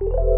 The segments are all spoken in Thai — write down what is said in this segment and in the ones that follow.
you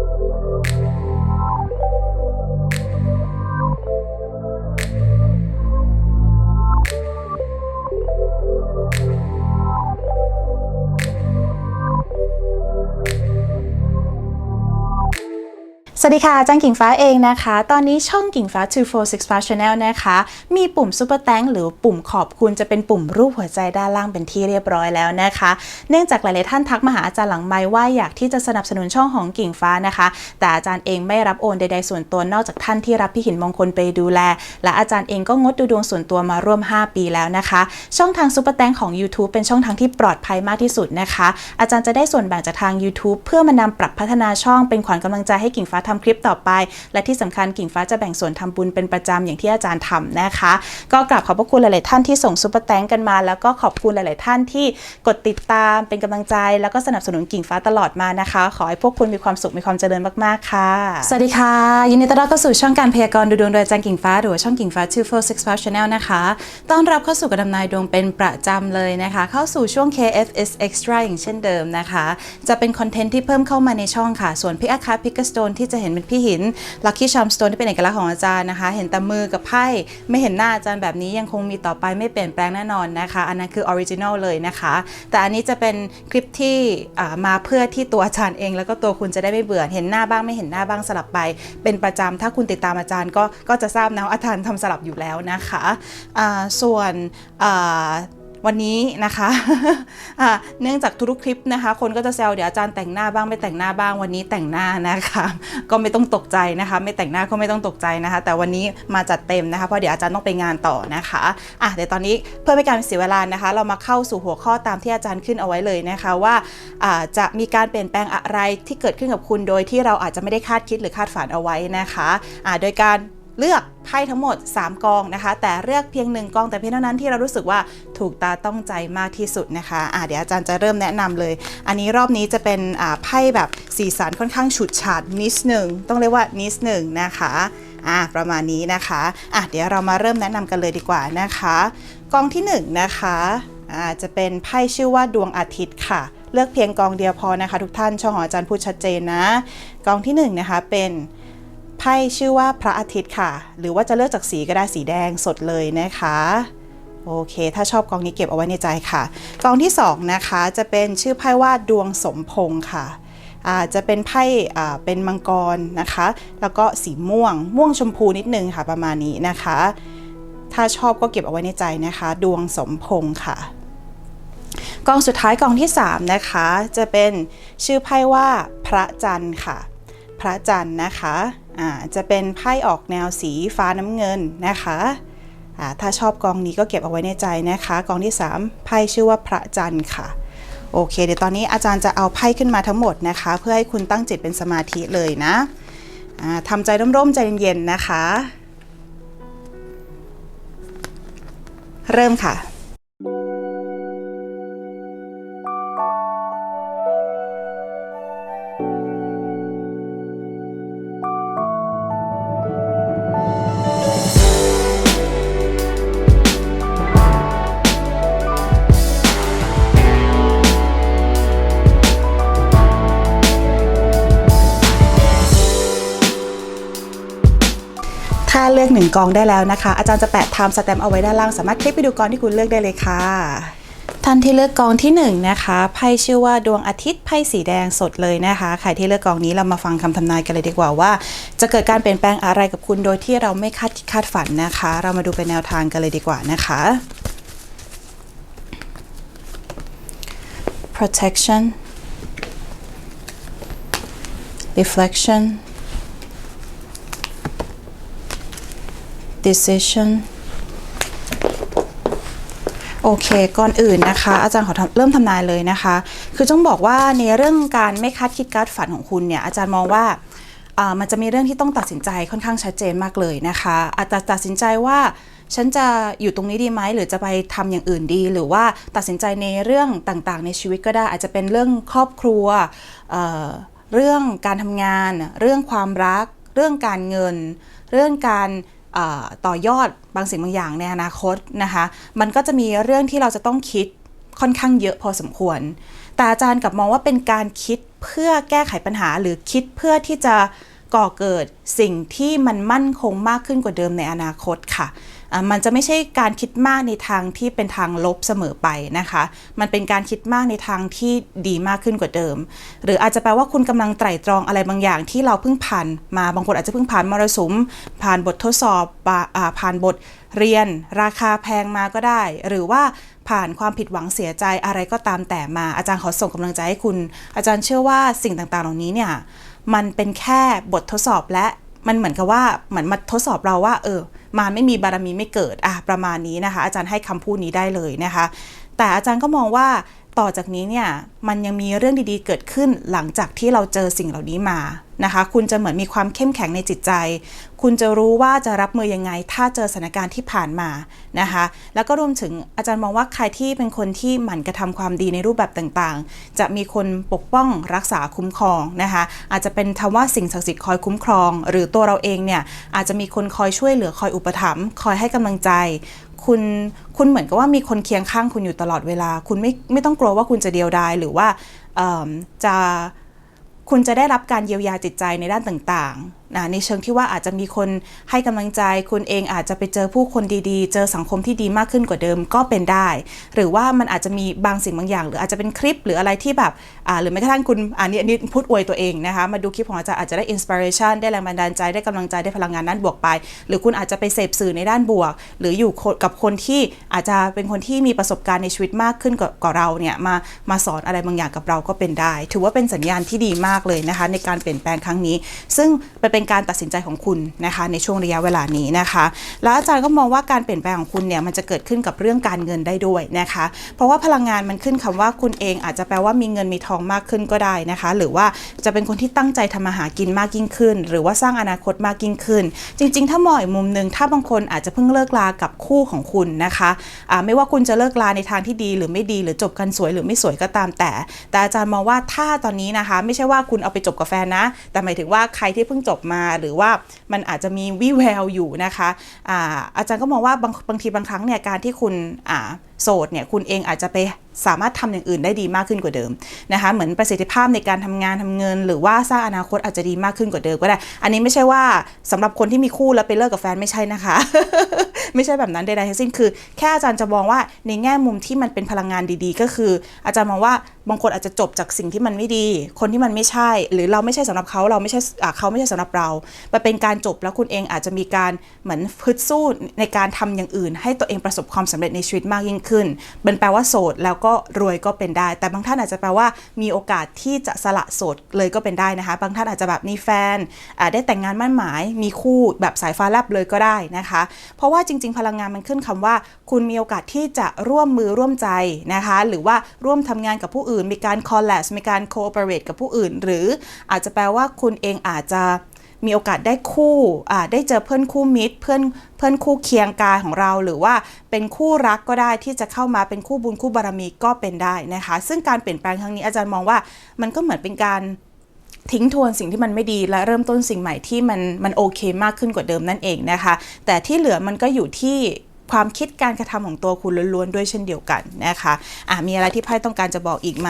สวัสดีค่ะจังกิ่งฟ้าเองนะคะ ตอนนี้ช่องกิ่งฟ้า 246ฟ้า Channel นะคะ มีปุ่ม Super Thank หรือปุ่มขอบคุณจะเป็นปุ่มรูปหัวใจด้านล่างเป็นที่เรียบร้อยแล้วนะคะ เนื่องจากหลายๆท่านทักมาหาอาจารย์หลังไม้ว่าอยากที่จะสนับสนุนช่องของกิ่งฟ้านะคะ แต่อาจารย์เองไม่รับโอนใดๆส่วนตัวนอกจากท่านที่รับพี่หินมงคลไปดูแล และอาจารย์เองก็งดดูดวงส่วนตัวมาร่วม 5 ปีแล้วนะคะ ช่องทาง Super Thank ของ YouTube เป็นช่องทางที่ปลอดภัยมากที่สุดนะคะ อาจารย์จะได้ส่วนแบ่งจากทาง YouTube เพื่อมานำปรับพัฒนาช่องเป็นขวัญกำลังใจให้กิ่งฟ้าทำคลิปต่อไป และที่สำคัญกิ่งฟ้าจะแบ่งส่วนทำบุญเป็นประจำอย่างที่อาจารย์ทำนะคะ ก็กราบขอบพระคุณหลาย ๆ ท่านที่ส่งซุปเปอร์แตงกันมา แล้วก็ขอบคุณหลาย ๆ ท่านที่กดติดตามเป็นกำลังใจ แล้วก็สนับสนุนกิ่งฟ้าตลอดมานะคะ ขอให้พวกคุณมีความสุขมีความเจริญมาก ๆ ค่ะ สวัสดีค่ะ ยินดีต้อนรับเข้าสู่ช่องการพยากรณ์ดูดวงโดยอาจารย์กิ่งฟ้าหรือช่องกิ่งฟ้า 246 Five Channel นะคะต้อนรับเข้าสู่การดำนายดวงเป็นประจำเลยนะคะ เข้าสู่ช่วง KFS Extra อย่างเช่นเดิมนะคะ จะเป็นคอนเทนต์ที่เพิ่มเข้ามาในช่องค่ะ ส่วนพิกอาคาพิกสโตนที่จะเห็นเป็นพี่หิน Lucky Charm Stone ที่เป็นเอกลักษณ์ของอาจารย์นะคะ เห็นแต่มือกับไพ่ไม่เห็นหน้าอาจารย์แบบนี้ยังคงมีต่อไปไม่เปลี่ยนแปลงแน่นอนนะคะ อันนั้นคือออริจินอลเลยนะคะ แต่อันนี้จะเป็นคลิปที่มาเพื่อที่ตัวอาจารย์เอง แล้วก็ตัวคุณจะได้ไม่เบื่อเห็นหน้าบ้างไม่เห็นหน้าบ้างสลับไป เป็นประจำถ้าคุณติดตามอาจารย์ก็ก็จะทราบนะว่าอาจารย์ทำสลับอยู่แล้วนะคะส่วน วันนี้นะคะอ่าเนื่องจากทุกคลิปนะคะ คนก็จะแซวเดี๋ยวอาจารย์แต่งหน้าบ้างไม่แต่งหน้าบ้างวันนี้แต่งหน้านะคะ ก็ไม่ต้องตกใจนะคะ ไม่แต่งหน้าก็ไม่ต้องตกใจนะคะ แต่วันนี้มาจัดเต็มนะคะเพราะเดี๋ยวอาจารย์ต้องไปงานต่อนะคะอะเดี๋ยวตอนนี้เพื่อไม่การเสียเวลานะคะ เรามาเข้าสู่หัวข้อตามที่อาจารย์ขึ้นเอาไว้เลยนะคะว่าอ่าจะมีการเปลี่ยนแปลงอะไรที่เกิดขึ้นกับคุณโดยที่เราอาจจะไม่ได้คาดคิดหรือคาดฝันเอาไว้นะคะอ่าโดยการ เลือกไพ่ทั้งหมด 3 กองนะคะ แต่เลือกเพียง 1 กองแต่เพียงเท่านั้นที่เรารู้สึกว่าถูกตาต้องใจมากที่สุดนะคะอ่าเดี๋ยวอาจารย์จะเริ่มแนะนำเลย อันนี้รอบนี้จะเป็นไพ่แบบสีสันค่อนข้างฉูดฉาดนิดหนึ่งต้องเรียกว่านิดหนึ่งนะคะอ่าประมาณนี้นะคะอะเดี๋ยวเรามาเริ่มแนะนำกันเลยดีกว่านะคะ กองที่1นะคะอ่าจะเป็นไพ่ชื่อว่าดวงอาทิตย์ค่ะ เลือกเพียงกองเดียวพอนะคะ ทุกท่านช่องขออาจารย์พูดชัดเจนนะ กองที่1นะคะเป็น ไพ่ชื่อว่าพระอาทิตย์ค่ะ หรือว่าจะเลือกจากสีก็ได้สีแดงสดเลยนะคะโอเค ถ้าชอบกองนี้เก็บเอาไว้ในใจค่ะ กองที่ 2 นะคะจะเป็นชื่อไพ่ว่าดวงสมพงษ์ค่ะอาจะเป็นไพ่เป็นมังกรนะคะ แล้วก็สีม่วง ม่วงชมพูนิดนึงค่ะประมาณนี้นะคะ ถ้าชอบก็เก็บเอาไว้ในใจนะคะ ดวงสมพงษ์ค่ะ กองสุดท้ายกองที่ 3 นะคะ จะเป็นชื่อไพ่ว่าพระจันทร์ค่ะ พระจันทร์นะคะ จะเป็นไพ่ออกแนวสีฟ้าน้ำเงินนะคะถ้าชอบกองนี้ก็เก็บเอาไว้ในใจนะคะ กองที่ 3 ไพ่ชื่อว่าพระจันทร์ค่ะ โอเค เดี๋ยวตอนนี้อาจารย์จะเอาไพ่ขึ้นมาทั้งหมดนะคะ เพื่อให้คุณตั้งจิตเป็นสมาธิเลยนะอ่าทำใจร่มๆใจเย็นๆนะคะ เริ่มค่ะ เลือกหนึ่งกองได้แล้วนะคะ อาจารย์จะแปะไทม์สแตมป์เอาไว้ด้านล่าง สามารถคลิกไปดูกองที่คุณเลือกได้เลยค่ะท่านที่เลือกกองที่1นงนะคะไพ่ชื่อว่าดวงอาทิตย์ไพ่สีแดงสดเลยนะคะใครที่เลือกกองนี้เรามาฟังคำทำนายกันเลยดีกว่าว่า จะเกิดการเปลี่ยนแปลงอะไรกับคุณโดยที่เราไม่คาดคิดคาดฝันนะคะ เรามาดูเป็นแนวทางกันเลยดีกว่านะคะ protection reflection decision โอเค ก่อนอื่นนะคะ อาจารย์ขอเริ่มทำนายเลยนะคะ คือต้องบอกว่าในเรื่องการไม่คาดคิดการดฝันของคุณเนี่ย อาจารย์มองว่ามันจะมีเรื่องที่ต้องตัดสินใจค่อนข้างชัดเจนมากเลยนะคะ อาจจะตัดสินใจว่าฉันจะอยู่ตรงนี้ดีไหมหรือจะไปทำอย่างอื่นดี หรือว่าตัดสินใจในเรื่องต่างๆ ในชีวิตก็ได้ อาจจะเป็นเรื่องครอบครัวเเรื่องการทำงาน เรื่องความรัก เรื่องการเงิน เรื่องการ ต่อยอดบางสิ่งบางอย่างในอนาคตนะคะ มันก็จะมีเรื่องที่เราจะต้องคิดค่อนข้างเยอะพอสมควร แต่อาจารย์กลับมองว่าเป็นการคิดเพื่อแก้ไขปัญหาหรือคิดเพื่อที่จะก่อเกิดสิ่งที่มันมั่นคงมากขึ้นกว่าเดิมในอนาคตค่ะอะ มันจะไม่ใช่การคิดมากในทางที่เป็นทางลบเสมอไปนะคะ มันเป็นการคิดมากในทางที่ดีมากขึ้นกว่าเดิม หรืออาจจะแปลว่าคุณกำลังไตร่ตรองอะไรบางอย่างที่เราเพิ่งผ่านมา บางคนอาจจะเพิ่งผ่านมรสุม ผ่านบททดสอบผ่านบทเรียน ราคาแพงมาก็ได้ หรือว่าผ่านความผิดหวังเสียใจอะไรก็ตามแต่มา อาจารย์ขอส่งกำลังใจให้คุณ อาจารย์เชื่อว่าสิ่งต่างๆ เหล่านี้เนี่ย มันเป็นแค่บททดสอบและมันเหมือนกับว่าเหมือนมาทดสอบเราว่า เออ มารไม่มีบารมีไม่เกิดอะประมาณนี้นะคะ อาจารย์ให้คำพูดนี้ได้เลยนะคะ แต่อาจารย์ก็มองว่า ต่อจากนี้เนี่ยมันยังมีเรื่องดีๆเกิดขึ้นหลังจากที่เราเจอสิ่งเหล่านี้มานะคะ คุณจะเหมือนมีความเข้มแข็งในจิตใจ คุณจะรู้ว่าจะรับมือยังไง ถ้าเจอสถานการณ์ที่ผ่านมานะคะ แล้วก็รวมถึงอาจารย์มองว่าใครที่เป็นคนที่หมั่นกระทำความดีในรูปแบบต่างๆ จะมีคนปกป้องรักษาคุ้มครองนะคะ อาจจะเป็นคำว่าสิ่งศักดิ์สิทธิ์คอยคุ้มครอง หรือตัวเราเองเนี่ยอาจจะมีคนคอยช่วยเหลือคอยอุปถัมภ์คอยให้กำลังใจ คุณคุณเหมือนกับว่ามีคนเคียงข้างคุณอยู่ตลอดเวลา คุณไม่ไม่ต้องกลัวว่าคุณจะเดียวดายหรือว่าจะคุณจะได้รับการเยียวยาจิตใจในด้านต่าง นะในเชิงที่ว่าอาจจะมีคนให้กำลังใจ คุณเองอาจจะไปเจอผู้คนดีๆ เจอสังคมที่ดีมากขึ้นกว่าเดิมก็เป็นได้ หรือว่ามันอาจจะมีบางสิ่งบางอย่าง หรืออาจจะเป็นคลิปหรืออะไรที่แบบหรือแม้กระทั่งคุณอันนี้อันนี้พูดอวยตัวเองนะคะมาดูคลิปของอาจารย์อาจจะได้อินสปิเรชันได้แรงบันดาลใจได้กำลังใจได้พลังงานด้านบวกไป หรือคุณอาจจะไปเสพสื่อในด้านบวก หรืออยู่กับคนที่อาจจะเป็นคนที่มีประสบการณ์ในชีวิตมากขึ้นกว่ากว่าเราเนี่ยมามาสอนอะไรบางอย่างกับเราก็เป็นได้ ถือว่าเป็นสัญญาณที่ดีมากเลยนะคะในการเปลี่ยนแปลงครั้งนี้ ซึ่งเป็นเป็นการตัดสินใจของคุณนะคะ ในช่วงระยะเวลานี้นะคะ แล้วอาจารย์ก็มองว่าการเปลี่ยนแปลงของคุณเนี่ยมันจะเกิดขึ้นกับเรื่องการเงินได้ด้วยนะคะ เพราะว่าพลังงานมันขึ้นคำว่าคุณเองอาจจะแปลว่ามีเงินมีทองมากขึ้นก็ได้นะคะ หรือว่าจะเป็นคนที่ตั้งใจทำมาหากินมากยิ่งขึ้น หรือว่าสร้างอนาคตมากยิ่งขึ้น จริง ๆ ถ้ามองอีกมุมหนึ่งถ้าบางคนอาจจะเพิ่งเลิกลากับคู่ของคุณนะคะไม่ว่าคุณจะเลิกลาในทางที่ดีหรือไม่ดี หรือจบกันสวยหรือไม่สวยก็ตามแต่ แต่อาจารย์มองว่าถ้าตอนนี้นะคะ ไม่ใช่ว่าคุณเอาไปจบกับแฟนนะ แต่หมายถึงว่าใครที่เพิ่งจบมา หรือว่ามันอาจจะมีวิแววอยู่นะคะอาอาจารย์ก็มองว่าบางบางทีบางครั้งเนี่ยการที่คุณอ่า โสดเนี่ยคุณเองอาจจะไปสามารถทำอย่างอื่นได้ดีมากขึ้นกว่าเดิมนะคะเหมือนประสิทธิภาพในการทำงานทำเงิน หรือว่าสร้างอนาคตอาจจะดีมากขึ้นกว่าเดิมก็ได้ อันนี้ไม่ใช่ว่าสำหรับคนที่มีคู่แล้วไปเลิกกับแฟนไม่ใช่นะคะ ไม่ใช่แบบนั้นใดๆทั้งสิ้นคือ แค่อาจารย์จะมองว่าในแง่มุมที่มันเป็นพลังงานดีๆ ก็คือ อาจารย์มองว่าบางคนอาจจะจบจากสิ่งที่มันไม่ดี คนที่มันไม่ใช่ หรือเราไม่ใช่สำหรับเขาเราไม่ใช่เขาไม่ใช่สำหรับเรามันเป็นการจบแล้วคุณเองอาจจะมีการเหมือนพึดสู้ในการทำอย่างอื่น ให้ตัวเองประสบความสำเร็จในชีวิตมากยิ่งขึ้นเป็นแปลว่าโสดแล้วก็รวยก็เป็นได้ แต่บางท่านอาจจะแปลว่ามีโอกาสที่จะสละโสดเลยก็เป็นได้นะคะ บางท่านอาจจะแบบมีแฟนได้แต่งงานมั่นหมาย มีคู่แบบสายฟ้าแลบเลยก็ได้นะคะ เพราะว่าจริง ๆ พลังงานมันขึ้นคำว่า คุณมีโอกาสที่จะร่วมมือร่วมใจนะคะ หรือว่าร่วมทำงานกับผู้อื่น มีการคอลแลสมีการโคเปเรตกับผู้อื่น หรืออาจจะแปลว่าคุณเองอาจจะ มีโอกาสได้คู่ได้เจอเพื่อนคู่มิตร เพื่อนเพื่อนคู่เคียงกายของเราหรือว่าเป็นคู่รักก็ได้ที่จะเข้ามาเป็นคู่บุญคู่บารมีก็เป็นได้นะคะ ซึ่งการเปลี่ยนแปลงครั้งนี้อาจารย์มองว่ามันก็เหมือนเป็นการทิ้งทวนสิ่งที่มันไม่ดีและเริ่มต้นสิ่งใหม่ที่มันมันโอเคมากขึ้นกว่าเดิมนั่นเองนะคะ แต่ที่เหลือมันก็อยู่ที่ความคิดการกระทำของตัวคุณล้วนๆด้วยเช่นเดียวกันนะคะอะมีอะไรที่ไพ่ต้องการจะบอกอีกไหม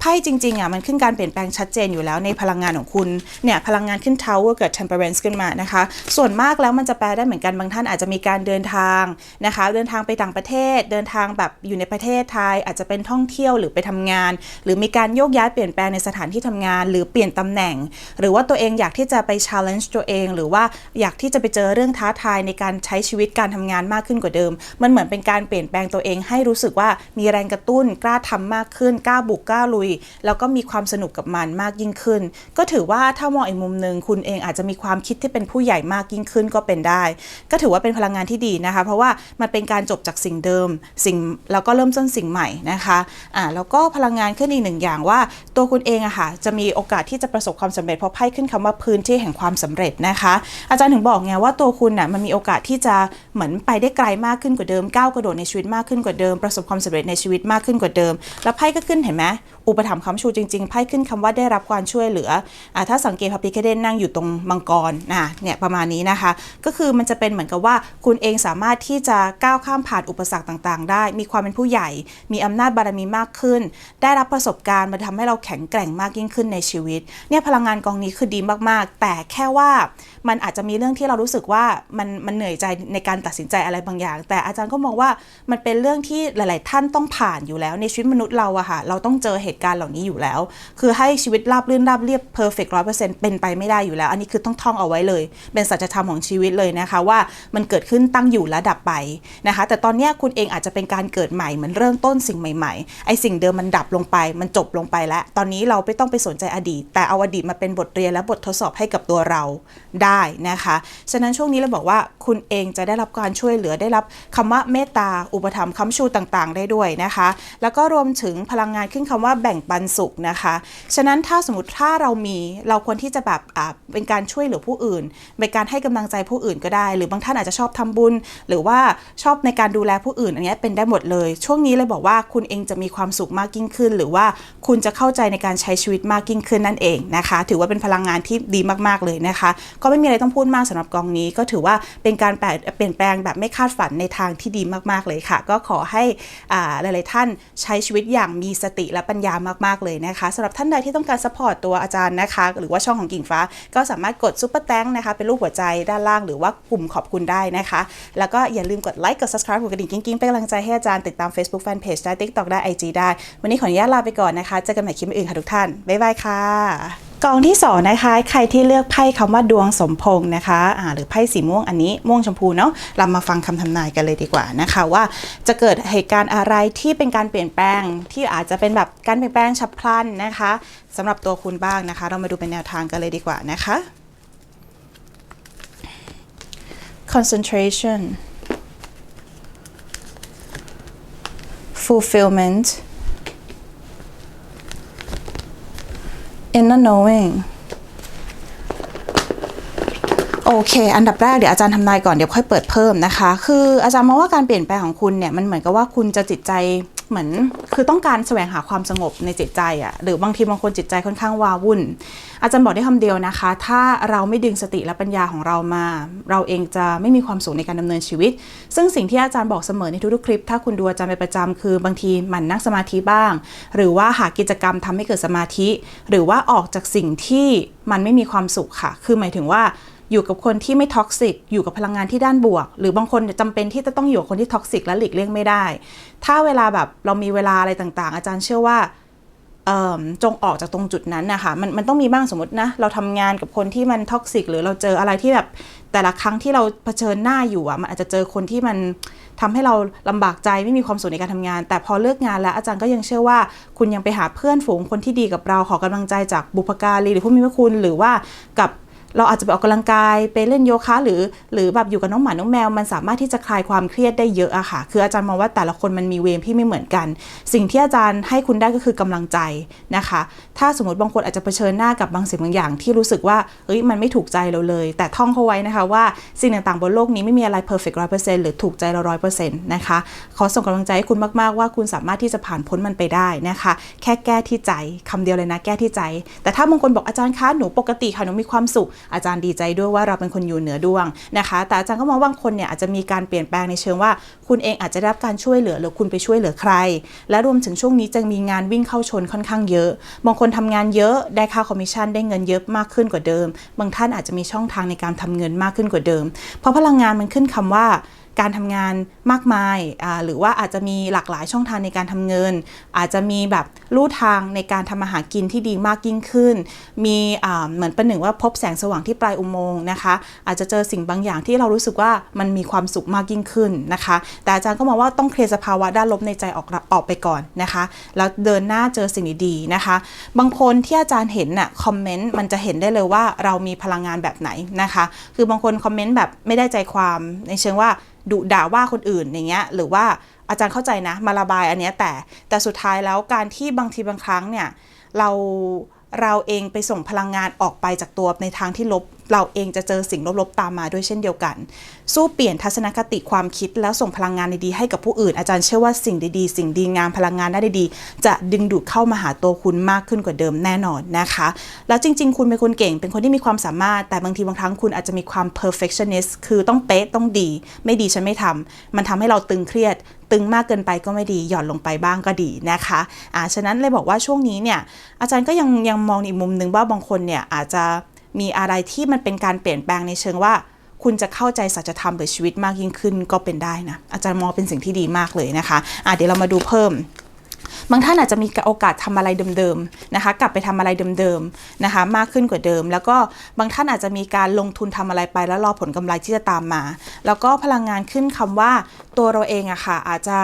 ไพ่จริงๆอะมันขึ้นการเปลี่ยนแปลงชัดเจนอยู่แล้วในพลังงานของคุณเนี่ยพลังงานขึ้น Tower เกิด Temperance ขึ้นมานะคะ ส่วนมากแล้วมันจะแปลได้เหมือนกันบางท่านอาจจะมีการเดินทางนะคะ เดินทางไปต่างประเทศ เดินทางแบบอยู่ในประเทศไทย อาจจะเป็นท่องเที่ยวหรือไปทำงาน หรือมีการโยกย้ายเปลี่ยนแปลงในสถานที่ทำงาน หรือเปลี่ยนตำแหน่ง หรือว่าตัวเองอยากที่จะไป challenge ตัวเอง หรือว่าอยากที่จะไปเจอเรื่องท้าทายในการใช้ชีวิตการทำงานมากขึ้นกว่าเดิม มันเหมือนเป็นการเปลี่ยนแปลงตัวเองให้รู้สึกว่ามีแรงกระตุ้นกล้าทำมากขึ้นกล้าบุกกล้าลุยแล้วก็มีความสนุกกับมันมากยิ่งขึ้น ก็ถือว่าถ้ามองอีกมุมหนึ่งคุณเองอาจจะมีความคิดที่เป็นผู้ใหญ่มากยิ่งขึ้นก็เป็นได้ ก็ถือว่าเป็นพลังงานที่ดีนะคะ เพราะว่ามันเป็นการจบจากสิ่งเดิม สิ่งแล้วก็เริ่มต้นสิ่งใหม่นะคะอ่าแล้วก็พลังงานขึ้นอีกหนึ่งอย่างว่า ตัวคุณเองอะค่ะจะมีโอกาสที่จะประสบความสำเร็จเพราะไพ่ขึ้นคำว่าพื้นที่แห่งความสำเร็จนะคะ อาจารย์ถึงบอกไงว่าตัวคุณน่ะมันมีโอกาสที่จะเหมือนไปได้ไกลมากขึ้นกว่าเดิมก้าวกระโดดในชีวิตมากขึ้นกว่าเดิมประสบความสำเร็จในชีวิตมากขึ้นกว่าเดิม แล้วไพ่ก็ขึ้นเห็นไหมอุปถัมภ์คำชูจริงๆไพ่ขึ้นคำว่าได้รับการช่วยเหลืออถ้าสังเกตพระพิคเดนนั่งอยู่ตรงมังกรนะเนี่ยประมาณนี้นะคะ ก็คือมันจะเป็นเหมือนกับว่าคุณเองสามารถที่จะก้าวข้ามผ่านอุปสรรคต่างๆ ได้ มีความเป็นผู้ใหญ่ มีอำนาจบารมีมากขึ้น ได้รับประสบการณ์มาทำให้เราแข็งแกร่งมากยิ่งขึ้นในชีวิตเนี่ยพลังงานกองนี้คือดีมากๆ แต่แค่ว่ามันอาจจะมีเรื่องที่เรารู้สึกว่ามันมันเหนื่อยใจในการตัดสินใจอะไรบางอย่าง แต่อาจารย์ก็มองว่ามันเป็นเรื่องที่หลาย ๆ ท่านต้องผ่านอยู่แล้ว ในชีวิตมนุษย์เราอะค่ะเราต้องเจอเหตุการณ์เหล่านี้อยู่แล้ว คือให้ชีวิตราบรื่นราบเรียบเพอร์เฟกต์ร้อยเปอร์เซ็นต์เป็นไปไม่ได้อยู่แล้ว อันนี้คือต้องท่องเอาไว้เลย เป็นสัจธรรมของชีวิตเลยนะคะว่ามันเกิดขึ้นตั้งอยู่และดับไปนะคะ แต่ตอนนี้คุณเองอาจจะเป็นการเกิดใหม่เหมือนเริ่มต้นสิ่งใหม่ ๆ ไอ้สิ่งเดิมมันดับลงไป มันจบลงไปแล้ว ตอนนี้เราไม่ต้องไปสนใจอดีต แต่เอาอดีตมาเป็นบทเรียนและบททดสอบให้กับตัวเราได้นะคะ ฉะนั้นช่วงนี้เราบอกว่าคุณเองจะได้รับการช่วยเหลือได้รับคำว่าเมตตาอุปถัมภ์ค้ำชูต่างๆ ได้ด้วยนะคะ แล้วก็รวมถึงพลังงานขึ้นคำว่าแบ่งปันสุขนะคะ ฉะนั้นถ้าสมมติถ้าเรามีเราควรที่จะแบบเป็นการช่วยเหลือผู้อื่นเป็นการให้กำลังใจผู้อื่นก็ได้ หรือบางท่านอาจจะชอบทำบุญ หรือว่าชอบในการดูแลผู้อื่น อันนี้เป็นได้หมดเลย ช่วงนี้เลยบอกว่าคุณเองจะมีความสุขมากยิ่งขึ้น หรือว่าคุณจะเข้าใจในการใช้ชีวิตมากยิ่งขึ้นนั่นเองนะคะ ถือว่าเป็นพลังงานที่ดีมากๆเลยนะคะ ก็ไม่มีอะไรต้องพูดมากสำหรับกองนี้ ก็ถือว่าเป็นการแปลเปลี่ยนแปลงแบบไม่คาดฝันในทางที่ดีมากๆเลยค่ะ ก็ขอให้อ่าหลายๆท่านใช้ชีวิตอย่างมีสติและปัญญามากๆเลยนะคะสำหรับท่านใดที่ต้องการสปอร์ตตัวอาจารย์นะคะ หรือว่าช่องของกิ่งฟ้า ก็สามารถกดซุปเปอร์แตงนะคะเป็นรูปหัวใจด้านล่างหรือว่าปุ่มขอบคุณได้นะคะ แล้วก็อย่าลืมกดไลค์กด subscribe กดกระดิ่งกิ้งๆเป็นกำลังใจให้อาจารย์ติดตาม Facebook Fanpage ได้ TikTok ได้ IG ได้ วันนี้ขออนุญาตลาไปก่อนนะคะเจอกันใหม่คลิปอื่นค่ะทุกท่านบ๊ายบายค่ะ กองที่2นะคะใครที่เลือกไพ่คำว่าดวงสมพงษ์นะคะอ่าหรือไพ่สีม่วงอันนี้ม่วงชมพูเนาะเรามาฟังคำทำนายกันเลยดีกว่านะคะ ว่าจะเกิดเหตุการณ์อะไรที่เป็นการเปลี่ยนแปลงที่อาจจะเป็นแบบการเปลี่ยนแปลงฉับพลันนะคะสำหรับตัวคุณบ้างนะคะ เรามาดูเป็นแนวทางกันเลยดีกว่านะคะ concentration fulfillment inner knowing โอเค อันดับแรกเดี๋ยวอาจารย์ทำนายก่อนเดี๋ยวค่อยเปิดเพิ่มนะคะ คืออาจารย์มองว่าการเปลี่ยนแปลงของคุณเนี่ยมันเหมือนกับว่าคุณจะจิตใจ เหมือนคือต้องการแสวงหาความสงบในจิตใจอะหรือบางทีบางคนจิตใจค่อนข้างวาวุ่น อาจารย์บอกได้คำเดียวนะคะ ถ้าเราไม่ดึงสติและปัญญาของเรามา เราเองจะไม่มีความสุขในการดำเนินชีวิต ซึ่งสิ่งที่อาจารย์บอกเสมอในทุกๆคลิป ถ้าคุณดูอาจารย์เป็นประจำคือบางทีหมันนั่งสมาธิบ้าง หรือว่าหากิจกรรมทำให้เกิดสมาธิ หรือว่าออกจากสิ่งที่มันไม่มีความสุขค่ะ คือหมายถึงว่า อยู่กับคนที่ไม่ท็อกซิก อยู่กับพลังงานที่ด้านบวก หรือบางคนจำเป็นที่จะต้องอยู่กับคนที่ท็อกซิกและหลีกเลี่ยงไม่ได้ ถ้าเวลาแบบเรามีเวลาอะไรต่างๆ อาจารย์เชื่อว่าจงออกจากตรงจุดนั้นนะคะมันมันต้องมีบ้างสมมตินะ เราทำงานกับคนที่มันท็อกซิกหรือเราเจออะไรที่แบบแต่ละครั้งที่เราเผชิญหน้าอยู่อะมันอาจจะเจอคนที่มันทำให้เราลำบากใจไม่มีความสุขในการทำงาน แต่พอเลิกงานแล้วอาจารย์ก็ยังเชื่อว่า คุณยังไปหาเพื่อนฝูงคนที่ดีกับเราขอกำลังใจจากบุพการีหรือผู้มีพระคุณหรือว่ากับ เราอาจจะไปออกกำลังกายไปเล่นโยคะหรือ หรือแบบอยู่กับน้องหมาน้องแมว มันสามารถที่จะคลายความเครียดได้เยอะอะค่ะ คืออาจารย์มองว่าแต่ละคนมันมีเวรที่ไม่เหมือนกัน สิ่งที่อาจารย์ให้คุณได้ก็คือกำลังใจนะคะ ถ้าสมมติบางคนอาจจะเผชิญหน้ากับบางสิ่งบางอย่าง ที่รู้สึกว่าเอ้ยมันไม่ถูกใจเราเลย แต่ท่องเขาไว้นะคะว่าสิ่งต่างๆบนโลกนี้ไม่มีอะไรเพอร์เฟกต์ร้อยเปอร์เซ็นต์หรือถูกใจเราร้อยเปอร์เซ็นต์นะคะขอส่งกำลังใจให้คุณมากๆว่าคุณสามารถที่จะผ่านพ้นมันไปได้นะคะ แค่แก้ที่ใจคำเดียวเลยนะแก้ที่ใจ แต่ถ้าบางคนบอกอาจารย์คะหนูปกติค่ะหนูมีความสุข อาจารย์ดีใจด้วยว่าเราเป็นคนอยู่เหนือดวงนะคะ แต่อาจารย์ก็มองว่าบางคนเนี่ยอาจจะมีการเปลี่ยนแปลงในเชิงว่า คุณเองอาจจะได้รับการช่วยเหลือหรือคุณไปช่วยเหลือใคร และรวมถึงช่วงนี้จะมีงานวิ่งเข้าชนค่อนข้างเยอะ บางคนทำงานเยอะได้ค่าคอมมิชชั่นได้เงินเยอะมากขึ้นกว่าเดิม บางท่านอาจจะมีช่องทางในการทำเงินมากขึ้นกว่าเดิม เพราะพลังงานมันขึ้นคำว่า การทำงานมากมาย หรือว่าอาจจะมีหลากหลายช่องทางในการทำเงิน อาจจะมีแบบลู่ทางในการทำมาหากินที่ดีมากยิ่งขึ้น มีเหมือนประหนึ่งว่าพบแสงสว่างที่ปลายอุโมงค์นะคะ อาจจะเจอสิ่งบางอย่างที่เรารู้สึกว่ามันมีความสุขมากยิ่งขึ้นนะคะ แต่อาจารย์ก็มองว่าต้องเคลียร์สภาวะด้านลบในใจออกออกไปก่อนนะคะ แล้วเดินหน้าเจอสิ่งดีๆนะคะ บางคนที่อาจารย์เห็นน่ะคอมเมนต์มันจะเห็นได้เลยว่าเรามีพลังงานแบบไหนนะคะ คือบางคนคอมเมนต์แบบไม่ได้ใจความในเชิงว่าดุด่าว่าคนอื่นอย่างเงี้ยหรือว่าอาจารย์เข้าใจนะมาระบายอันเนี้ยแต่แต่สุดท้ายแล้วการที่บางทีบางครั้งเนี่ยเราเราเองไปส่งพลังงานออกไปจากตัวในทางที่ลบ เราเองจะเจอสิ่งลบๆตามมาด้วยเช่นเดียวกัน สู้เปลี่ยนทัศนคติความคิดแล้วส่งพลังงานดีๆให้กับผู้อื่น อาจารย์เชื่อว่าสิ่งดีๆ สิ่งดีงามพลังงานด้านดีๆ จะดึงดูดเข้ามาหาตัวคุณมากขึ้นกว่าเดิมแน่นอนนะคะ แล้วจริง ๆ คุณเป็นคนเก่ง เป็นคนที่มีความสามารถ แต่บางทีบางครั้งคุณอาจจะมีความ perfectionist คือต้องเป๊ะต้องดี ไม่ดีฉันไม่ทำมันทำให้เราตึงเครียดตึงมากเกินไปก็ไม่ดีหย่อนลงไปบ้างก็ดีนะคะอ่าฉะนั้นเลยบอกว่าช่วงนี้เนี่ยอาจารย์ก็ยังยังมองอีกมุมหนึ่งว่าบางคนเนี่ยอาจจะ มีอะไรที่มันเป็นการเปลี่ยนแปลงในเชิงว่า คุณจะเข้าใจสัจธรรมหรือชีวิตมากยิ่งขึ้นก็เป็นได้นะอาจารย์มองเป็นสิ่งที่ดีมากเลยนะคะอะเดี๋ยวเรามาดูเพิ่ม บางท่านอาจจะมีโอกาสทำอะไรเดิมๆนะคะ กลับไปทำอะไรเดิมๆนะคะ มากขึ้นกว่าเดิม แล้วก็บางท่านอาจจะมีการลงทุนทำอะไรไปแล้วรอผลกำไรที่จะตามมา แล้วก็พลังงานขึ้นคำว่าตัวเราเองอะค่ะ อาจจะ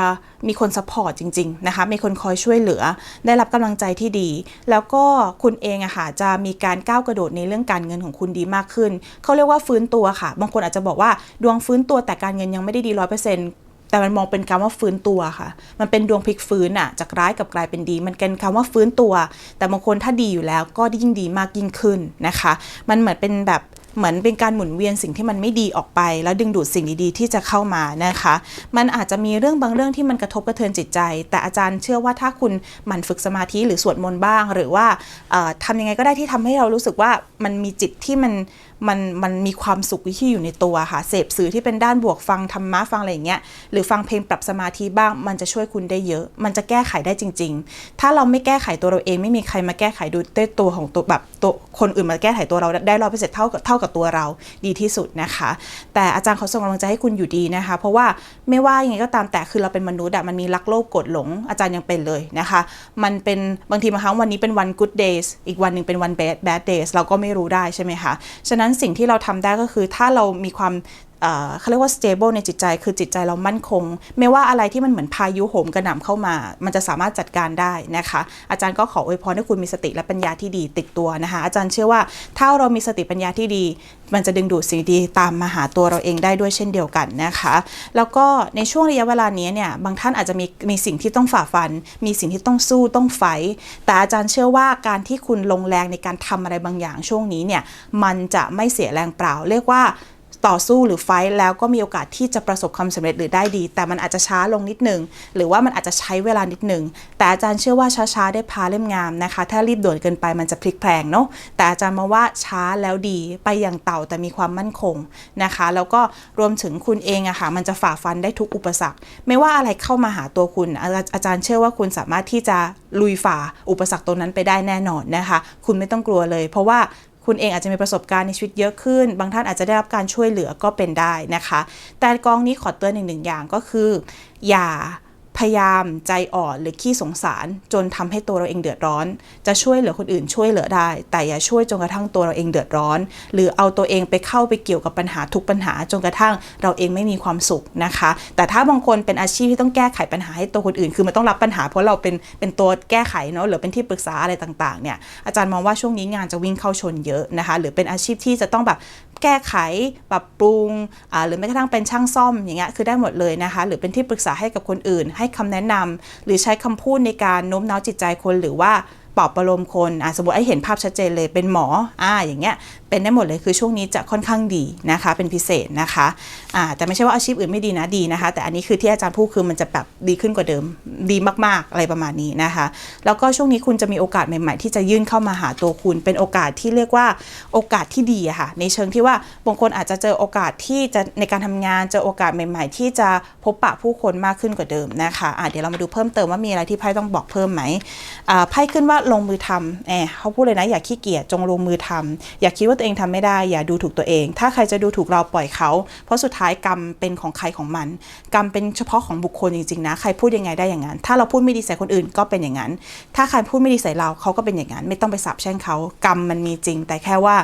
มีคนซัพพอร์ตจริง ๆนะคะ มีคนคอยช่วยเหลือ ได้รับกำลังใจที่ดี แล้วก็คุณเองอะค่ะจะมีการก้าวกระโดดในเรื่องการเงินของคุณดีมากขึ้นเขาเรียกว่าฟื้นตัวค่ะ บางคนอาจจะบอกว่าดวงฟื้นตัวแต่การเงินยังไม่ได้ดีร้อยเปอร์เซ็นต์ แต่มันมองเป็นคำว่าฟื้นตัวค่ะ มันเป็นดวงพลิกฟื้นอะจากร้ายกับกลายเป็นดี มันเป็นคำว่าฟื้นตัว แต่บางคนถ้าดีอยู่แล้วก็ยิ่งดีมากยิ่งขึ้นนะคะ มันเหมือนเป็นแบบเหมือนเป็นการหมุนเวียนสิ่งที่มันไม่ดีออกไป แล้วดึงดูดสิ่งดีๆที่จะเข้ามานะคะ มันอาจจะมีเรื่องบางเรื่องที่มันกระทบกระเทือนจิตใจ แต่อาจารย์เชื่อว่าถ้าคุณหมั่นฝึกสมาธิหรือสวดมนต์บ้าง หรือว่าเอ่อทำยังไงก็ได้ที่ทำให้เรารู้สึกว่ามันมีจิตที่มันมันมันมีความสุขที่อยู่ในตัวค่ะ เสพสื่อที่เป็นด้านบวกฟังธรรมะฟังอะไรอย่างเงี้ยหรือฟังเพลงปรับสมาธิบ้าง มันจะช่วยคุณได้เยอะ มันจะแก้ไขได้จริง ๆ ถ้าเราไม่แก้ไขตัวเราเอง ไม่มีใครมาแก้ไขดูด้วยตัวของตัวแบบตัวคนอื่นมาแก้ไขตัวเราได้ร้อยเปอร์เซ็นต์เท่ากับเท่ากับตัวเราดีที่สุดนะคะ แต่อาจารย์เขาส่งกำลังใจให้คุณอยู่ดีนะคะ เพราะว่าไม่ว่ายังไงก็ตามแต่คือเราเป็นมนุษย์อะมันมีรักโลภกดหลง อาจารย์ยังเป็นเลยนะคะ มันเป็นบางทีบางครั้งวันนี้เป็นวัน good days อีกวันหนึ่งเป็นวัน bad bad days เราก็ไม่รู้ได้ใช่ไหมคะฉะนั้นสิ่งที่เราทำได้ก็คือถ้าเรามีความ เขาเรียกว่า stable ในจิตใจคือจิตใจเรามั่นคง ไม่ว่าอะไรที่มันเหมือนพายุโหมกระหน่ำเข้ามา มันจะสามารถจัดการได้นะคะ อาจารย์ก็ขออวยพรให้คุณมีสติและปัญญาที่ดีติดตัวนะคะ อาจารย์เชื่อว่าถ้าเรามีสติปัญญาที่ดี มันจะดึงดูดสิ่งดีตามมาหาตัวเราเองได้ด้วยเช่นเดียวกันนะคะ แล้วก็ในช่วงระยะเวลานี้เนี่ยบางท่านอาจจะมีมีสิ่งที่ต้องฝ่าฟัน มีสิ่งที่ต้องสู้ต้องไฟแต่อาจารย์เชื่อว่าการที่คุณลงแรงในการทำอะไรบางอย่างช่วงนี้เนี่ยมันจะไม่เสียแรงเปล่า เรียกว่า ต่อสู้หรือไฟท์แล้วก็มีโอกาสที่จะประสบความสำเร็จหรือได้ดี แต่มันอาจจะช้าลงนิดหนึ่งหรือว่ามันอาจจะใช้เวลานิดหนึ่งแต่อาจารย์เชื่อว่าช้าๆได้พาเล่มงามนะคะ ถ้ารีบด่วนเกินไปมันจะพลิกแพลงเนาะแต่อาจารย์มาว่าช้าแล้วดีไปอย่างเต่าแต่มีความมั่นคงนะคะ แล้วก็รวมถึงคุณเองอะค่ะมันจะฝ่าฟันได้ทุกอุปสรรค ไม่ว่าอะไรเข้ามาหาตัวคุณอาอาจารย์เชื่อว่าคุณสามารถที่จะลุยฝ่าอุปสรรคตรงนั้นไปได้แน่นอนนะคะ คุณไม่ต้องกลัวเลย เพราะว่า คุณเองอาจจะมีประสบการณ์ในชีวิตเยอะขึ้น บางท่านอาจจะได้รับการช่วยเหลือก็เป็นได้นะคะ แต่กองนี้ขอเตือนหนึ่งอย่างก็คือ อย่า พยายามใจอ่อนหรือขี้สงสาร จนทำให้ตัวเราเองเดือดร้อน จะช่วยเหลือคนอื่นช่วยเหลือได้ แต่อย่าช่วยจนกระทั่งตัวเราเองเดือดร้อน หรือเอาตัวเองไปเข้าไปเกี่ยวกับปัญหาทุกปัญหาจนกระทั่งเราเองไม่มีความสุขนะคะ แต่ถ้าบางคนเป็นอาชีพที่ต้องแก้ไขปัญหาให้ตัวคนอื่น คือมันต้องรับปัญหาเพราะเราเป็นเป็นตัวแก้ไขเนาะหรือเป็นที่ปรึกษาอะไรต่างๆเนี่ยอาจารย์มองว่าช่วงนี้งานจะวิ่งเข้าชนเยอะนะคะ หรือเป็นอาชีพที่จะต้องแบบ แก้ไข ปรับปรุง หรือแม้กระทั่งเป็นช่างซ่อมอย่างเงี้ยคือได้หมดเลยนะคะ หรือเป็นที่ปรึกษาให้กับคนอื่น ให้คำแนะนำหรือใช้คำพูดในการโน้มน้าวจิตใจคนหรือว่าปลอบประโลมคน สมมติไอ้เห็นภาพชัดเจนเลยเป็นหมออ่าอย่างเงี้ยเป็นได้หมดเลยคือช่วงนี้จะค่อนข้างดีนะคะ เป็นพิเศษนะคะอ่าแต่ไม่ใช่ว่าอาชีพอื่นไม่ดีนะดีนะคะ แต่อันนี้คือที่อาจารย์พูดคือมันจะแบบดีขึ้นกว่าเดิมดีมากๆอะไรประมาณนี้นะคะ แล้วก็ช่วงนี้คุณจะมีโอกาสใหม่ ๆ ที่จะยื่นเข้ามาหาตัวคุณ เป็นโอกาสที่เรียกว่าโอกาสที่ดีอะค่ะในเชิงที่ว่าบางคนอาจจะเจอโอกาสที่จะในการทำงานเจอโอกาสใหม่ ๆ ที่จะพบปะผู้คนมากขึ้นกว่าเดิมนะคะอะเดี๋ยวเรามาดูเพิ่มเติมว่ามีอะไรที่ไพ่ต้องบอกเพิ่มไหมอ่าไพ่ขึ้นว่าลงมือทำแอบเขาพูดเลยนะอย่าขี้เกียจจงลงมือทำอย่าคิดว่าตัวเองทำไม่ได้อย่าดูถูกตัวเอง ถ้าใครจะดูถูกเราปล่อยเขา เพราะสุดท้ายกรรมเป็นของใครของมัน กรรมเป็นเฉพาะของบุคคลจริงๆนะ ใครพูดยังไงได้อย่างนั้น ถ้าเราพูดไม่ดีใส่คนอื่นก็เป็นอย่างนั้น ถ้าใครพูดไม่ดีใส่เราเขาก็เป็นอย่างนั้น ไม่ต้องไปสาปแช่งเขา กรรมมันมีจริง แต่แค่ว่า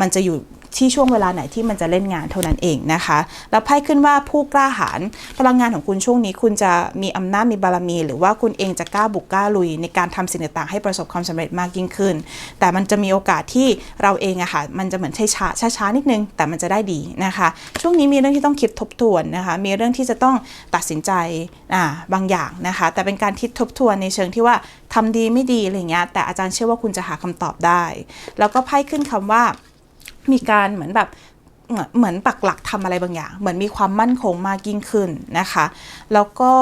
มันจะอยู่ที่ช่วงเวลาไหนที่มันจะเล่นงานเท่านั้นเองนะคะ แล้วไพ่ขึ้นว่าผู้กล้าหาญพลังงานของคุณช่วงนี้ คุณจะมีอำนาจมีบารมี หรือว่าคุณเองจะกล้าบุกกล้าลุย ในการทำสิ่งต่างๆให้ประสบความสำเร็จมากยิ่งขึ้น แต่มันจะมีโอกาสที่เราเองอะค่ะมันจะเหมือนช้าช้าช้าๆนิดนึง แต่มันจะได้ดีนะคะ ช่วงนี้มีเรื่องที่ต้องคิดทบทวนนะคะ มีเรื่องที่จะต้องตัดสินใจ บางอย่างนะคะ แต่เป็นการคิดทบทวนในเชิงที่ว่าทำดีไม่ดีอะไรเงี้ยแต่อาจารย์เชื่อว่าคุณจะหาคำตอบได้ แล้วก็ไพ่ขึ้นคำว่ามีการเหมือนแบบเหมือนเหมือนปักหลักทำอะไรบางอย่าง เหมือนมีความมั่นคงมากยิ่งขึ้นนะคะ แล้วก็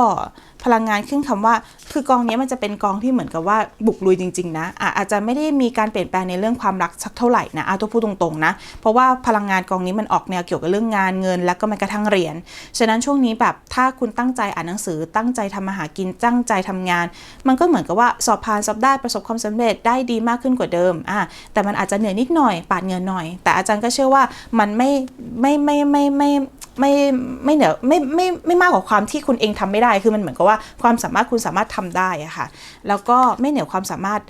พลังงานขึ้นคำว่า คือกองนี้มันจะเป็นกองที่เหมือนกับว่าบุกลุยจริงๆนะอะอาจจะไม่ได้มีการเปลี่ยนแปลงในเรื่องความรักสักเท่าไหร่นะเอาตัวพูดตรงๆนะ เพราะว่าพลังงานกองนี้มันออกแนวเกี่ยวกับเรื่องงานเงิน และก็แม้กระทั่งเรียน ฉะนั้นช่วงนี้แบบถ้าคุณตั้งใจอ่านหนังสือ ตั้งใจทำมาหากินตั้งใจทำงาน มันก็เหมือนกับว่าสอบผ่านสอบได้ประสบความสำเร็จได้ดีมากขึ้นกว่าเดิมอะแต่มันอาจจะเหนื่อยนิดหน่อยปาดเงื่อหน่อย แต่อาจารย์ก็เชื่อว่ามันไม่ไม่ไม่ไม่ไม่ ไม่ไม่เหนือไม่ไม่ไม่มากกว่าความที่คุณเองทำไม่ได้ คือมันเหมือนกับว่าความสามารถคุณสามารถทำได้อะค่ะ แล้วก็ไม่เหนือความสามารถ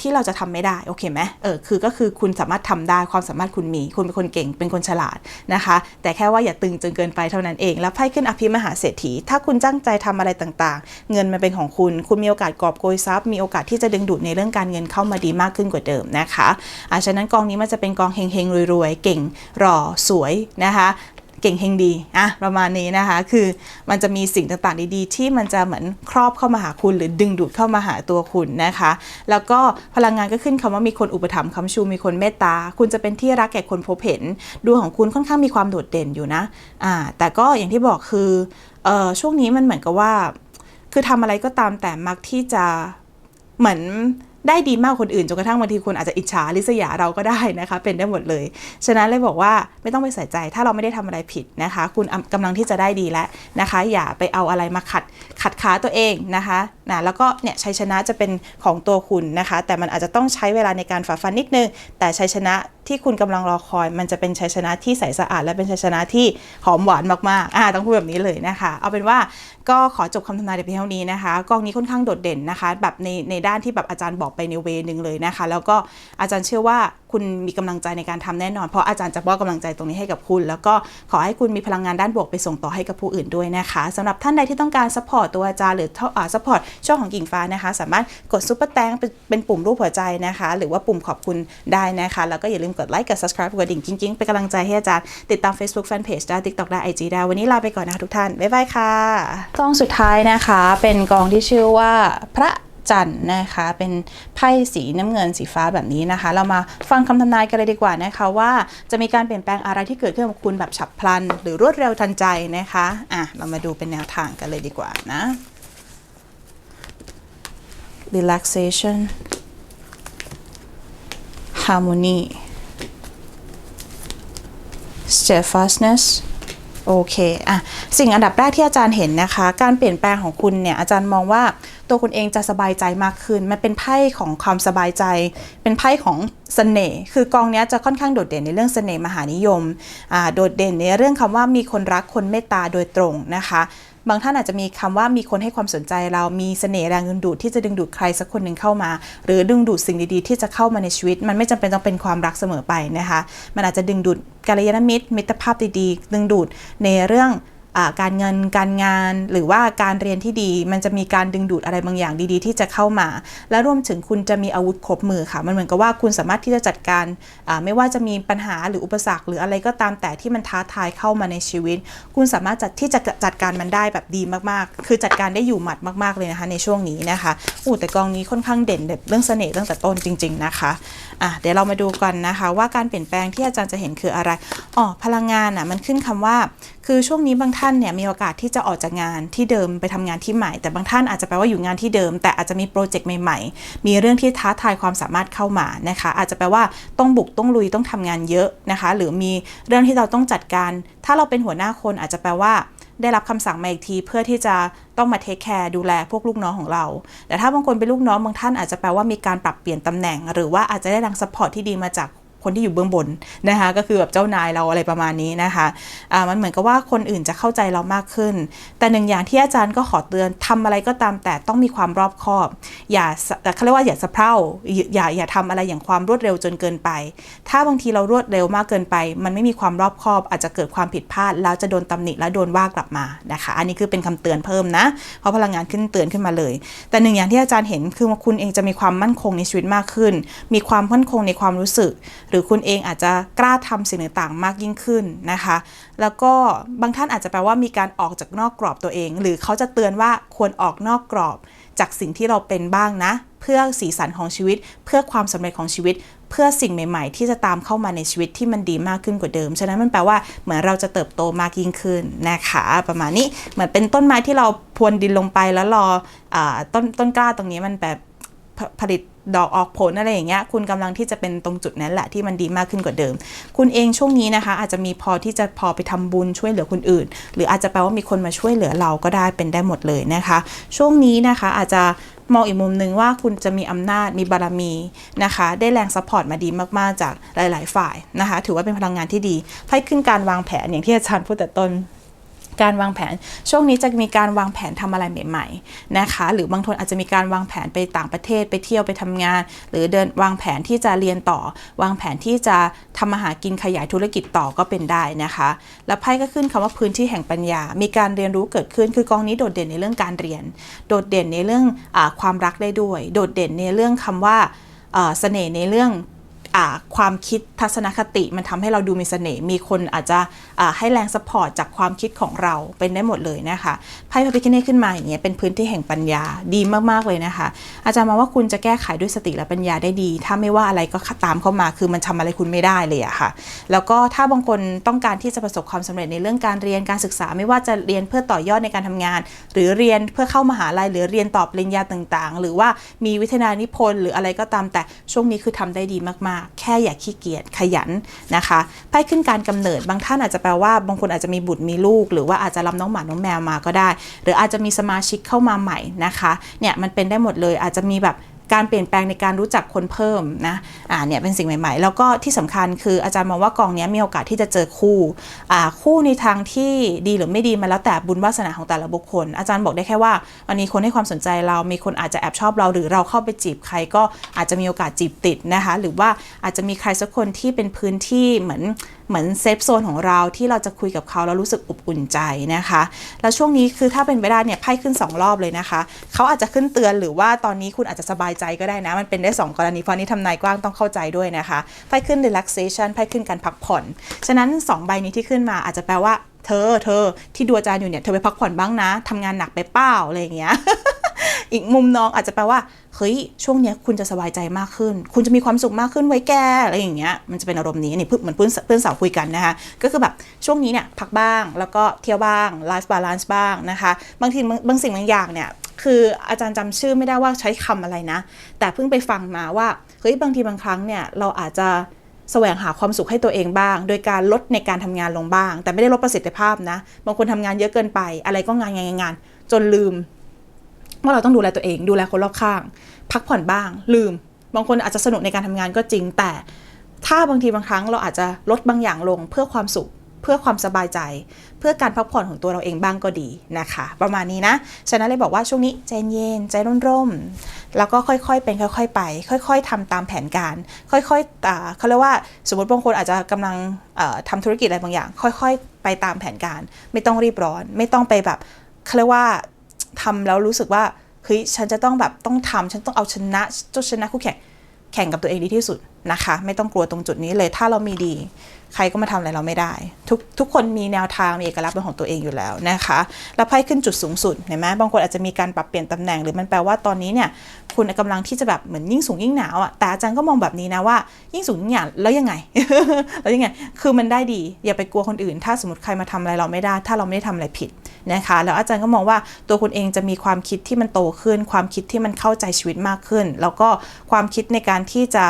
ที่เราจะทำไม่ได้โอเคไหมเออคือก็คือคุณสามารถทำได้ความสามารถคุณมี คุณเป็นคนเก่งเป็นคนฉลาดนะคะ แต่แค่ว่าอย่าตึงจนเกินไปเท่านั้นเอง แล้วไพ่ขึ้นอภิมหาเศรษฐี ถ้าคุณตั้งใจทำอะไรต่างๆ เงินมันเป็นของคุณ คุณมีโอกาสกอบโกยทรัพย์มีโอกาสที่จะดึงดูดในเรื่องการเงินเข้ามาดีมากขึ้นกว่าเดิมนะคะอะฉะนั้นกองนี้มันจะเป็นกองเฮงๆรวยๆเก่งหล่อสวยนะคะ เก่งเฮงดีอะประมาณนี้นะคะ คือมันจะมีสิ่งต่างๆดีๆ ที่มันจะเหมือนครอบเข้ามาหาคุณ หรือดึงดูดเข้ามาหาตัวคุณนะคะ แล้วก็พลังงานก็ขึ้นคำว่ามีคนอุปถัมภ์คำชูมีคนเมตตา คุณจะเป็นที่รักแก่คนพบเห็นดวงของคุณค่อนข้างมีความโดดเด่นอยู่นะอ่าแต่ก็อย่างที่บอกคือเออช่วงนี้มันเหมือนกับว่า คือทำอะไรก็ตามแต่มักที่จะเหมือน ได้ดีมากคนอื่นจนกระทั่งบางทีคุณอาจจะอิจฉาริษยาเราก็ได้นะคะ เป็นได้หมดเลย ฉะนั้นเลยบอกว่าไม่ต้องไปใส่ใจ ถ้าเราไม่ได้ทำอะไรผิดนะคะ คุณกำลังที่จะได้ดีแล้วนะคะ อย่าไปเอาอะไรมาขัดขัดขาตัวเองนะคะนะแล้วก็เนี่ยชัยชนะจะเป็นของตัวคุณนะคะ แต่มันอาจจะต้องใช้เวลาในการฝ่าฟันนิดนึง แต่ชัยชนะที่คุณกำลังรอคอย มันจะเป็นชัยชนะที่ใสสะอาด และเป็นชัยชนะที่หอมหวานมากๆอ่าต้องพูดแบบนี้เลยนะคะ เอาเป็นว่าก็ขอจบคำทำนายแต่เพียงเท่านี้นะคะ กองนี้ค่อนข้างโดดเด่นนะคะ แบบในในด้านที่แบบอาจารย์บอกไปในเวนึงเลยนะคะ แล้วก็อาจารย์เชื่อว่าคุณมีกำลังใจในการทำแน่นอน เพราะอาจารย์จะมอบกำลังใจตรงนี้ให้กับคุณ แล้วก็ขอให้คุณมีพลังงานด้านบวกไปส่งต่อให้กับผู้อื่นด้วยนะคะสำหรับท่านใดที่ต้องการซัพพอร์ตตัวอาจารย์หรือซัพพอร์ตช่องของกิ่งฟ้านะคะ สามารถกดซุปเปอร์แตงเป็นเป็นปุ่มรูปหัวใจนะคะ หรือว่าปุ่มขอบคุณได้นะคะ แล้วก็อย่าลืมกดไลค์กด subscribe กดดิ่งจริงๆเป็นกำลังใจให้อาจารย์ติดตาม Facebook Fanpage ได้ TikTok ได้ IG ได้วันนี้ลาไปก่อนนะคะทุกท่านบ๊ายบายค่ะกองสุดท้ายนะคะ เป็นกองที่ชื่อว่าพระ จันทร์นะคะ เป็นไพ่สีน้ำเงินสีฟ้าแบบนี้นะคะ เรามาฟังคำทำนายกันเลยดีกว่านะคะว่าจะมีการเปลี่ยนแปลงอะไรที่เกิดขึ้นกับคุณแบบฉับพลัน หรือรวดเร็วทันใจนะคะอะเรามาดูเป็นแนวทางกันเลยดีกว่านะ relaxation harmony steadfastness โอเคอะสิ่งอันดับแรกที่อาจารย์เห็นนะคะ การเปลี่ยนแปลงของคุณเนี่ยอาจารย์มองว่าตัวคุณเองจะสบายใจมากขึ้น มันเป็นไพ่ของความสบายใจ เป็นไพ่ของเสน่ห์ คือกองนี้จะค่อนข้างโดดเด่นในเรื่องเสน่ห์มหานิยมอ่าโดดเด่นในเรื่องคำว่ามีคนรักคนเมตตาโดยตรงนะคะ บางท่านอาจจะมีคำว่ามีคนให้ความสนใจเรามีเสน่ห์แรงดึงดูดที่จะดึงดูดใครสักคนหนึ่งเข้ามา หรือดึงดูดสิ่งดีๆ ที่จะเข้ามาในชีวิต มันไม่จำเป็นต้องเป็นความรักเสมอไปนะคะ มันอาจจะดึงดูดกัลยาณมิตรมิตรภาพดีๆ ดึงดูดในเรื่อง การเงินการงาน หรือว่าการเรียนที่ดี มันจะมีการดึงดูดอะไรบางอย่างดีๆ ที่จะเข้ามา และรวมถึงคุณจะมีอาวุธครบมือค่ะ มันเหมือนกับว่าคุณสามารถที่จะจัดการไม่ว่าจะมีปัญหาหรืออุปสรรค หรืออะไรก็ตามแต่ที่มันท้าทายเข้ามาในชีวิต คุณสามารถจัดที่จะจัดการมันได้แบบดีมากๆ คือจัดการได้อยู่หมัดมาก ๆเลยนะคะในช่วงนี้นะคะอู้แต่กองนี้ค่อนข้างเด่นเรื่องเสน่ห์ตั้งแต่ต้นจริง ๆนะคะอะเดี๋ยวเรามาดูกันนะคะ ว่าการเปลี่ยนแปลงที่อาจารย์จะเห็นคืออะไรอ๋อพลังงานอะมันขึ้นคำว่า คือช่วงนี้บางท่านเนี่ยมีโอกาสที่จะออกจากงานที่เดิมไปทำงานที่ใหม่ แต่บางท่านอาจจะแปลว่าอยู่งานที่เดิม แต่อาจจะมีโปรเจกต์ใหม่ๆ มีเรื่องที่ท้าทายความสามารถเข้ามานะคะ อาจจะแปลว่าต้องบุกต้องลุยต้องทำงานเยอะนะคะ หรือมีเรื่องที่เราต้องจัดการ ถ้าเราเป็นหัวหน้าคนอาจจะแปลว่าได้รับคำสั่งมาอีกทีเพื่อที่จะต้องมาเทคแคร์ดูแลพวกลูกน้องของเรา แต่ถ้าบางคนเป็นลูกน้องบางท่านอาจจะแปลว่ามีการปรับเปลี่ยนตำแหน่ง หรือว่าอาจจะได้แรงซัพพอร์ตที่ดีมาจาก คนที่อยู่เบื้องบนนะคะก็คือแบบเจ้านายเราอะไรประมาณนี้นะคะะมันเหมือนกับว่าคนอื่นจะเข้าใจเรามากขึ้น แต่หนึ่งอย่างที่อาจารย์ก็ขอเตือนทำอะไรก็ตามแต่ต้องมีความรอบคอบ อย่าเขาเรียกว่าอย่าสะเพร่าอย่าอย่าทำอะไรอย่างความรวดเร็วจนเกินไป ถ้าบางทีเรารวดเร็วมากเกินไป มันไม่มีความรอบคอบ อาจจะเกิดความผิดพลาด แล้วจะโดนตำหนิและโดนว่ากลับมานะคะ อันนี้คือเป็นคำเตือนเพิ่มนะ เพราะพลังงานขึ้นเตือนขึ้นมาเลย แต่หนึ่งอย่างที่อาจารย์เห็นคือว่าคุณเองจะมีความมั่นคงในชีวิตมากขึ้น มีความมั่นคงในความรู้สึกหรืือคุณเองอาจจะกล้าทำสิ่งต่างๆ มากยิ่งขึ้นนะคะ แล้วก็บางท่านอาจจะแปลว่ามีการออกจากนอกกรอบตัวเอง หรือเขาจะเตือนว่าควรออกนอกกรอบจากสิ่งที่เราเป็นบ้างนะ เพื่อสีสันของชีวิต เพื่อความสำเร็จของชีวิต เพื่อสิ่งใหม่ ๆ ที่จะตามเข้ามาในชีวิตที่มันดีมากขึ้นกว่าเดิม ฉะนั้นมันแปลว่าเหมือนเราจะเติบโตมากยิ่งขึ้นนะคะ ประมาณนี้เหมือนเป็นต้นไม้ที่เราพรวนดินลงไปแล้วรออต้นต้นกล้าตรงนี้มันแบบ ผลิตดอกออกผลอะไรอย่างเงี้ยคุณกำลังที่จะเป็นตรงจุดนั้นแหละที่มันดีมากขึ้นกว่าเดิม คุณเองช่วงนี้นะคะ อาจจะมีพอที่จะพอไปทำบุญช่วยเหลือคนอื่น หรืออาจจะแปลว่ามีคนมาช่วยเหลือเราก็ได้เป็นได้หมดเลยนะคะ ช่วงนี้นะคะอาจจะมองอีกมุมหนึ่งว่าคุณจะมีอำนาจมีบารมีนะคะ ได้แรงซัพพอร์ตมาดีมากๆจากหลาย ๆ ฝ่ายนะคะ ถือว่าเป็นพลังงานที่ดีไพ่ขึ้นการวางแผนอย่างที่อาจารย์พูดแต่ต้น การวางแผน ช่วงนี้จะมีการวางแผนทำอะไรใหม่ๆนะคะ หรือบางคนอาจจะมีการวางแผนไปต่างประเทศไปเที่ยวไปทำงาน หรือเดินวางแผนที่จะเรียนต่อ วางแผนที่จะทำมาหากินขยายธุรกิจต่อก็เป็นได้นะคะ แล้วไพ่ก็ขึ้นคำว่าพื้นที่แห่งปัญญา มีการเรียนรู้เกิดขึ้น คือกองนี้โดดเด่นในเรื่องการเรียน โดดเด่นในเรื่องอความรักได้ด้วย โดดเด่นในเรื่องคำว่าเอ่อเสน่ห์ในเรื่อง ความคิดทัศนคติมันทำให้เราดูมีเสน่ห์มีคนอาจจะให้แรงสปอร์ตจากความคิดของเราเป็นได้หมดเลยนะคะไพ่พระพิคเนตขึ้นมาอย่างเงี้ยเป็นพื้นที่แห่งปัญญาดีมากๆเลยนะคะ อาจารย์มองว่าคุณจะแก้ไขด้วยสติและปัญญาได้ดี ถ้าไม่ว่าอะไรก็ตามเข้ามาคือมันทำอะไรคุณไม่ได้เลยอะค่ะ แล้วก็ถ้าบางคนต้องการที่จะประสบความสำเร็จในเรื่องการเรียนการศึกษา ไม่ว่าจะเรียนเพื่อต่อยอดในการทำงาน หรือเรียนเพื่อเข้ามหาลัยหรือเรียนต่อปริญญาต่างๆ หรือว่ามีวิทยานิพนธ์หรืออะไรก็ตามแต่ช่วงนี้คือทำได้ดีมากๆแค่อย่าขี้เกียจขยันนะคะไพ่ขึ้นการกำเนิดบางท่านอาจจะแปลว่าบางคนอาจจะมีบุตรมีลูก หรือว่าอาจจะรับน้องหมาน้องแมวมาก็ได้ หรืออาจจะมีสมาชิกเข้ามาใหม่นะคะเนี่ยมันเป็นได้หมดเลยอาจจะมีแบบ การเปลี่ยนแปลงในการรู้จักคนเพิ่มนะอ่าเนี่ยเป็นสิ่งใหม่ ๆ แล้วก็ที่สำคัญคืออาจารย์มองว่ากองนี้มีโอกาสที่จะเจอคู่อ่าคู่ในทางที่ดีหรือไม่ดีมันแล้วแต่บุญวาสนาของแต่ละบุคคล อาจารย์บอกได้แค่ว่าวันนี้คนให้ความสนใจเรามีคนอาจจะแอบชอบเรา หรือเราเข้าไปจีบใครก็อาจจะมีโอกาสจีบติดนะคะหรือว่าอาจจะมีใครสักคนที่เป็นพื้นที่เหมือน เหมือนเซฟโซนของเราที่เราจะคุยกับเขาแล้วรู้สึกอบอุ่นใจนะคะ แล้วช่วงนี้คือถ้าเป็นไปได้เนี่ยไพ่ขึ้น 2 รอบเลยนะคะ เขาอาจจะขึ้นเตือนหรือว่าตอนนี้คุณอาจจะสบายใจก็ได้นะ มันเป็นได้ 2 กรณีเพราะนี้ทำนายกว้างต้องเข้าใจด้วยนะคะไพ่ขึ้น relaxation ไพ่ขึ้นการพักผ่อน ฉะนั้น 2 ใบนี้ที่ขึ้นมาอาจจะแปลว่า เธอเธอที่ดูอาจารย์อยู่เนี่ยเธอไปพักผ่อนบ้างนะทำงานหนักไปเปล่าอะไรอย่างเงี้ยอีกมุมน้องอาจจะแปลว่าเฮ้ยช่วงเนี้ยคุณจะสบายใจมากขึ้น คุณจะมีความสุขมากขึ้นไว้แกอะไรอย่างเงี้ยมันจะเป็นอารมณ์นี้นี่เพื่อนเหมือนเพื่อนเพื่อนสาวคุยกันนะคะก็คือแบบช่วงนี้เนี่ยพักบ้างแล้วก็เที่ยวบ้างไลฟ์บาลานซ์บ้างนะคะบางทีบางบางสิ่งบางอย่างเนี่ยคืออาจารย์จำชื่อไม่ได้ว่าใช้คำอะไรนะ แต่เพิ่งไปฟังมาว่าเฮ้ยบางทีบางครั้งเนี่ยเราอาจจะ แสวงหาความสุขให้ตัวเองบ้าง โดยการลดในการทำงานลงบ้าง แต่ไม่ได้ลดประสิทธิภาพนะ บางคนทำงานเยอะเกินไป อะไรก็งานงานงานงาน จนลืม ว่าเราต้องดูแลตัวเอง ดูแลคนรอบข้าง พักผ่อนบ้าง ลืม บางคนอาจจะสนุกในการทำงานก็จริง แต่ถ้าบางทีบางครั้งเราอาจจะลดบางอย่างลงเพื่อความสุขเพื่อความสบายใจ เพื่อการพักผ่อนของตัวเราเองบ้างก็ดีนะคะ ประมาณนี้นะฉะนั้นเลยบอกว่าช่วงนี้ใจเย็นใจร่มๆ แล้วก็ค่อยๆเป็นค่อยๆไป ค่อยๆทำตามแผนการ ค่อยๆเขาเรียกว่าสมมติบางคนอาจจะกำลังเอ่อทำธุรกิจอะไรบางอย่าง ค่อยๆ ไปตามแผนการ ไม่ต้องรีบร้อน ไม่ต้องไปแบบเขาเรียกว่าทำแล้วรู้สึกว่าเฮ้ยฉันจะต้องแบบต้องทำฉันต้องเอาชนะจ้าชนะคู่แข่งแข่งกับตัวเองดีที่สุดนะคะ ไม่ต้องกลัวตรงจุดนี้เลยถ้าเรามีดี ใครก็มาทำอะไรเราไม่ได้ ทุกทุกคนมีแนวทางมีเอกลักษณ์เป็นของตัวเองอยู่แล้วนะคะ แล้วไพ่ขึ้นจุดสูงสุดเห็นไหมบางคนอาจจะมีการปรับเปลี่ยนตำแหน่งหรือมันแปลว่าตอนนี้เนี่ยคุณกำลังที่จะแบบเหมือนยิ่งสูงยิ่งหนาวอะแต่อาจารย์ก็มองแบบนี้นะว่า ยิ่งสูงยิ่งหนาวแล้วยังไง แล้วยังไง คือมันได้ดี อย่าไปกลัวคนอื่น ถ้าสมมติใครมาทำอะไรเราไม่ได้ ถ้าเราไม่ได้ทำอะไรผิดนะคะ แล้วอาจารย์ก็มองว่าตัวคุณเองจะมีความคิดที่มันโตขึ้น ความคิดที่มันเข้าใจชีวิตมากขึ้น แล้วก็ความคิดในการที่จะ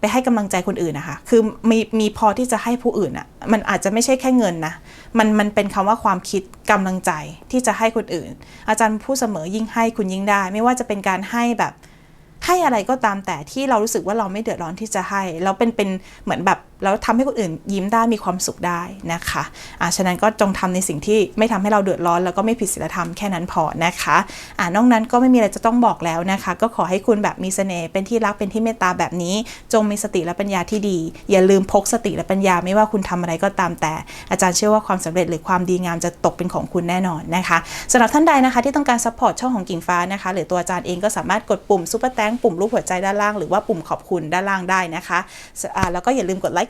ไปให้กำลังใจคนอื่นนะคะ คือมีมีพอที่จะให้ผู้อื่นอะ่ะ มันอาจจะไม่ใช่แค่เงินนะ มันมันเป็นคำว่าความคิดกำลังใจที่จะให้คนอื่น อาจารย์พูดเสมอยิ่งให้คุณยิ่งได้ ไม่ว่าจะเป็นการให้แบบให้อะไรก็ตามแต่ที่เรารู้สึกว่าเราไม่เดือดร้อนที่จะให้ แล้วเป็นเป็นเหมือนแบบ แล้วทำให้คนอื่นยิ้มได้มีความสุขได้นะคะอ่าฉะนั้นก็จงทำในสิ่งที่ไม่ทำให้เราเดือดร้อน แล้วก็ไม่ผิดศีลธรรมแค่นั้นพอนะคะอ่านอกนั้นก็ไม่มีอะไรจะต้องบอกแล้วนะคะ ก็ขอให้คุณแบบมีเสน่ห์เป็นที่รักเป็นที่เมตตาแบบนี้ จงมีสติและปัญญาที่ดี อย่าลืมพกสติและปัญญาไม่ว่าคุณทำอะไรก็ตามแต่ อาจารย์เชื่อว่าความสำเร็จหรือความดีงามจะตกเป็นของคุณแน่นอนนะคะสำหรับท่านใดนะคะที่ต้องการซัพพอร์ตช่องของกิ่งฟ้านะคะ หรือตัวอาจารย์เองก็สามารถกดปุ่มซุปเปอร์แตงปุ่มรูปหัวใจด้านล่างหรือว่าปุ่มขอบคุณด้านล่างได้นะคะอ่าแล้วก็อย่าลืมกดไลค์